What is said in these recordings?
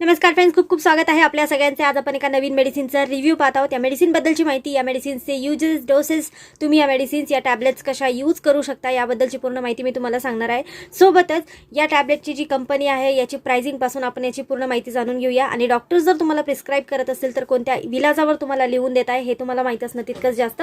नमस्कार फ्रेंड्स खूप खूप स्वागत आहे आपल्या सगळ्यांचे. आज आपण एका नवीन मेडिसिनचा रिव्ह्यू पाहत आहोत. या मेडिसिनबद्दलची माहिती या मेडिसिन्सचे युजेस डोसेस तुम्ही या मेडिसिन्स या टॅबलेट्स कशा यूज करू शकता याबद्दलची पूर्ण माहिती मी तुम्हाला सांगणार आहे. सोबतच या टॅबलेटची जी कंपनी आहे याची प्राइसिंगपासून आपण याची पूर्ण माहिती जाणून घेऊया. आणि डॉक्टर्स जर तुम्हाला प्रिस्क्राईब करत असेल तर कोणत्या विलाजावर तुम्हाला लिहून देत आहे हे तुम्हाला माहीत असणं तितकंच जास्त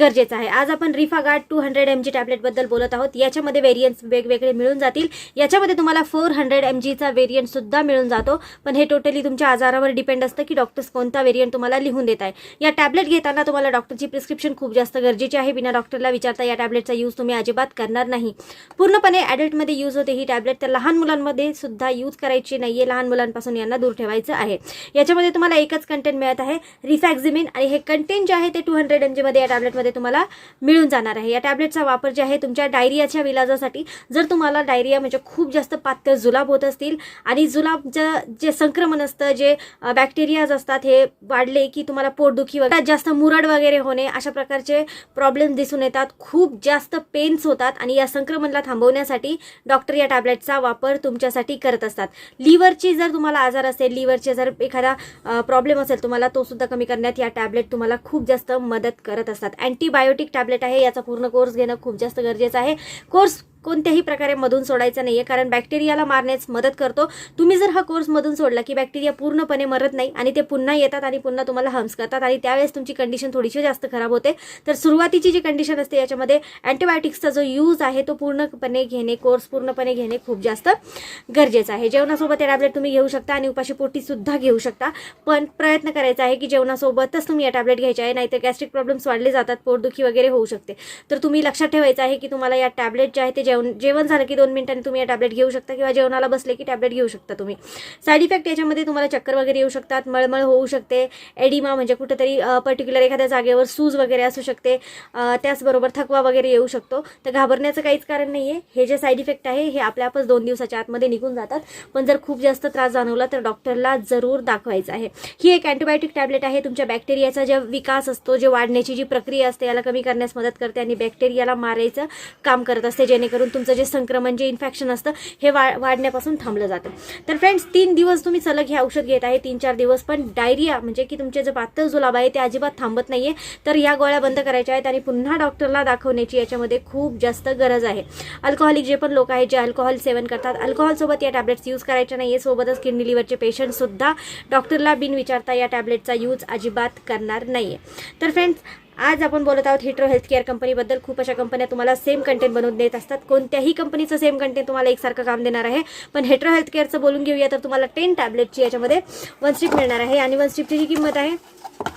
गरजेचं आहे. आज आपण Rifaguard two hundred M G टॅबलेटबद्दल बोलत आहोत. याच्यामध्ये व्हेरियंट्स वेगवेगळे मिळून जातील. याच्यामध्ये तुम्हाला फोर हंड्रेड एम जीचा वेरियंटसुद्धा मिळून जातो. पण हे टोटली तुमच्या आजारावर डिपेंड असतं की डॉक्टर्स कोणता व्हेरियंट तुम्हाला लिहून देत आहे या टॅब्लेट घेताना तुम्हाला डॉक्टरची प्रिस्क्रिप्शन खूप जास्त गरजेची आहे. बिना डॉक्टरला विचारता या टॅब्लेटचा यूज तुम्ही अजिबात करणार नाही. पूर्णपणे ॲडल्टमध्ये यूज होते ही टॅब्लेट तर लहान मुलांमध्ये सुद्धा यूज करायची नाही आहे लहान मुलांपासून यांना दूर ठेवायचं आहे. याच्यामध्ये तुम्हाला एकच कंटेंट मिळत आहे. रिफॅक्झिमिन आणि हे कंटेंट जे आहे ते टू हंड्रेड एम जीमध्ये या टॅब्लेटमध्ये तुम्हाला मिळून जाणार आहे. या टॅब्लेटचा वापर जे आहे तुमच्या डायरियाच्या विलाजासाठी जर तुम्हाला डायरिया म्हणजे खूप जास्त पातळ जुलाब होत असतील आणि जुलाबचं जे संक्रमण असतं जे बॅक्टेरियाज असतात हे वाढले की तुम्हाला पोटदुखी वगैरे जास्त मुरड वगैरे होणे अशा प्रकारचे प्रॉब्लेम दिसून येतात. खूप जास्त पेन्स होतात आणि या संक्रमणला थांबवण्यासाठी डॉक्टर या टॅब्लेटचा वापर तुमच्यासाठी करत असतात. लिव्हरची जर तुम्हाला आजार असेल लिव्हरचे जर एखादा प्रॉब्लेम असेल तुम्हाला तो सुद्धा कमी करण्यात या टॅबलेट तुम्हाला खूप जास्त मदत करत असतात. अँटीबायोटिक टॅब्लेट आहे याचा पूर्ण कोर्स घेणं खूप जास्त गरजेचं आहे. कोर्स कोणत्याही प्रकारे मधून सोडायचा नाही आहे कारण बॅक्टेरियाला मारण्यास मदत करतो. तुम्ही जर हा कोर्स मधून सोडला की बॅक्टेरिया पूर्णपणे मरत नाही आणि ते पुन्हा येतात आणि पुन्हा तुम्हाला हम्स करतात आणि त्यावेळेस तुमची कंडिशन थोडीशी जास्त खराब होते तर सुरुवातीची जी कंडिशन असते याच्यामध्ये अँटीबायोटिक्सचा जो यूज आहे तो पूर्णपणे घेणे कोर्स पूर्णपणे घेणे खूप जास्त गरजेचं आहे. जेवणासोबत या टॅब्लेट तुम्ही घेऊ शकता आणि उपाशी पोटीसुद्धा घेऊ शकता. पण प्रयत्न करायचा आहे की जेवणासोबतच तुम्ही या टॅबलेट घ्यायचे आहे नाहीतर गॅस्ट्रिक प्रॉब्लेम्स वाढले जातात पोटदुखी वगैरे होऊ शकते. तर तुम्ही लक्षात ठेवायचं आहे की तुम्हाला या टॅबलेट जे आहे ते जेवण जेवण झालं की दोन मिनिटांनी तुम्ही या टॅबलेट घेऊ शकता किंवा जेवणाला बसले की टॅबलेट घेऊ शकता तुम्ही. साईड इफेक्ट याच्यामध्ये तुम्हाला चक्कर वगैरे येऊ शकतात मळमळ होऊ शकते एडिमा म्हणजे कुठंतरी पर्टिक्युलर एखाद्या जागेवर सूज वगैरे असू शकते त्याचबरोबर थकवा वगैरे येऊ शकतो. तर घाबरण्याचं काहीच कारण नाही आहे हे जे साईड इफेक्ट आहे हे आपल्या आपच दोन दिवसाच्या आतमध्ये निघून जातात. पण जर खूप जास्त त्रास जाणवला तर डॉक्टरला जरूर दाखवायचं आहे. ही एक अँटीबायोटिक टॅब्लेट आहे. तुमच्या बॅक्टेरियाचा जे विकास असतो जे वाढण्याची जी प्रक्रिया असते याला कमी करण्यास मदत करते आणि बॅक्टेरियाला मारायचं काम करत असते जेणेकरून तुमचं जे संक्रमण जे इन्फेक्शन असतं हे वा वाढण्यापासून थांबलं जातं. तर फ्रेंड्स तीन दिवस तुम्ही सलग हे औषध घेत आहे तीन चार दिवस. पण डायरिया म्हणजे की तुमचे जे पातळ जुलाब आहे ते अजिबात थांबत नाहीये. तर या गोळ्या बंद करायच्या आहेत आणि पुन्हा डॉक्टरला दाखवण्याची याच्यामध्ये खूप जास्त गरज आहे. अल्कोहोलिक जे पण लोक आहेत जे अल्कोहोल सेवन करतात अल्कोहोलसोबत या टॅब्लेट्स यूज करायच्या नाही आहे सोबतच किडनी लिव्हरचे पेशंटसुद्धा डॉक्टरला बिन विचारता या टॅब्लेटचा यूज अजिबात करणार नाही आहे तर फ्रेंड्स आज आपण बोलत आहोत हिट्रो हेल्थ केअर कंपनीबद्दल. खूप अशा कंपन्या तुम्हाला सेम कंटेंट बनवून देत असतात. कोणत्याही कंपनीचं सेम कंटेंट तुम्हाला एकसारखं काम देणार आहे. पण हेट्रो हेल्थ केअरचं बोलून घेऊया तर तुम्हाला टेन टॅबलेटची याच्यामध्ये वन स्ट्रीप मिळणार आहे. आणि वन स्ट्रीपची जी किंमत आहे?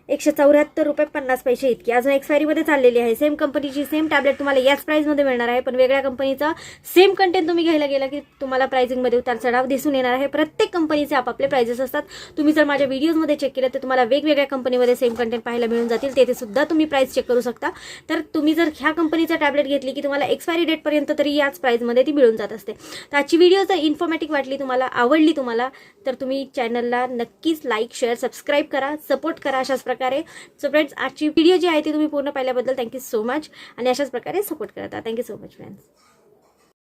एकशे चौऱ्याहत्तर रुपये पन्नास पैसे इतकी. अजून एक्सपायरीमध्ये चाललेली आहे. सेम कंपनीची सेम टॅबलेट तुम्हाला याच प्राईजमध्ये मिळणार आहे. पण वेगळ्या कंपनीचा सेम कंटेंट तुम्ही घ्यायला गेला की तुम्हाला प्राइसिंगमध्ये उतार चढाव दिसून येणार आहे. प्रत्येक कंपनीचे आपापले प्राइजेस असतात. तुम्ही जर माझ्या व्हिडिओजमध्ये चेक केलं तर तुम्हाला वेगवेगळ्या कंपनीमध्ये सेम कंटेंट पाहायला मिळून जातील. तेथे सुद्धा तुम्ही प्राइस चेक करू शकता. तर तुम्ही जर ह्या कंपनीचा टॅब्लेट घेतली की तुम्हाला एक्सपायरी डेटपर्यंत तरी याच प्राईजमध्ये ती मिळून जात असते. तर आजची व्हिडिओ जर इन्फॉर्मॅटिक वाटली तुम्हाला आवडली तुम्हाला तर तुम्ही चॅनलला नक्कीच लाईक शेअर सबस्क्राईब करा सपोर्ट करा. अशाच प्रकारे. सो फ्रेंड्स आजची व्हिडिओ जी आहे ती तुम्ही पूर्ण पाहिल्याबद्दल थँक्यू सो मच आणि अशाच प्रकारे सपोर्ट करता. Thank you so much friends